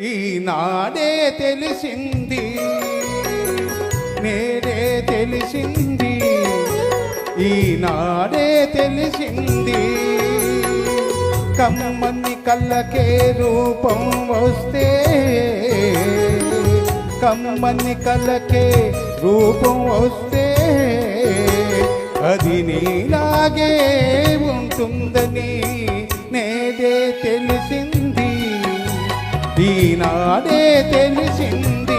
ఈనాడే తెలిసింది. నేడే తెలిసింది. ఈనాడే తెలిసింది. కమ్మని కళ్ళకే రూపం వస్తే కమ్మని కళ్ళకే రూపం వస్తే అది నీలాగే ఉంటుందని నేడే తెలిసింది ఈనాడే తెలిసింది.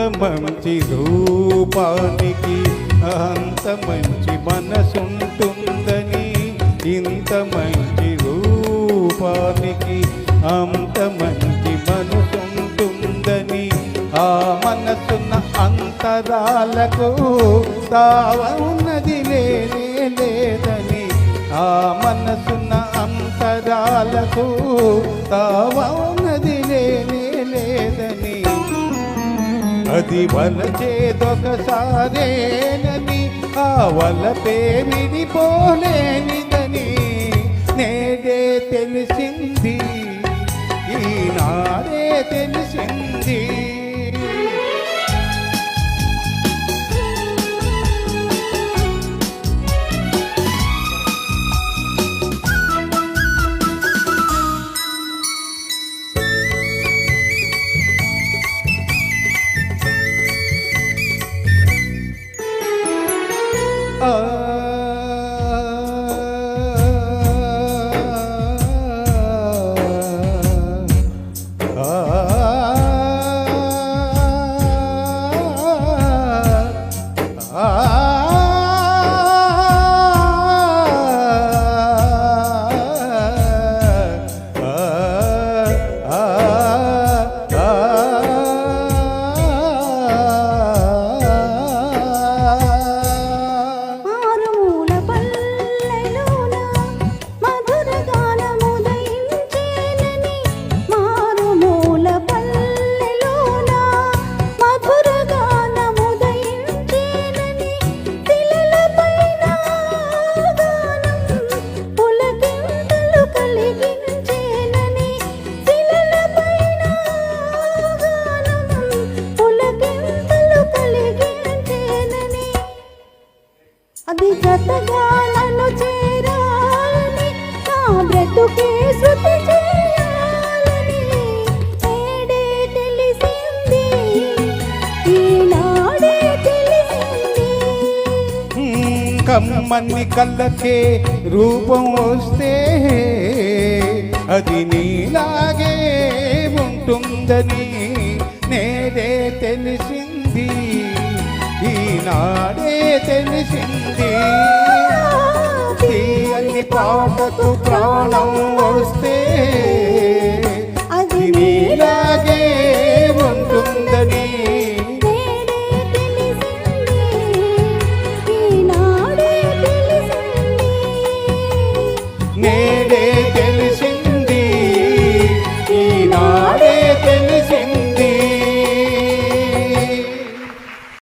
అంత మంచి రూపానికి అంత మంచి మనసుంటుందని ఇంత మంచి రూపానికి అంత మంచి మనసుంటుందని ఆ మనసున్న అంతరాలకు తావ ఉన్నది లేనే లేదని ఆ మనసున్న అంతరాలకు తావ అది వలచేదొకసారేనని ఆ వలపే విడిపోలేనిదని నేడే అది జతగా నన్ను చేరాలని నా బ్రతుకే శృతి చేయాలని ఏడే తెలిసింది ఈనాడే తెలిసింది. కమ్మని కళ్ళకే రూపం వస్తే అది నీ ఈనాడే తెలిసింది. తీయని పాటకు ప్రాణం వస్తే అది నీలాగే ఉంటుందని. నేడే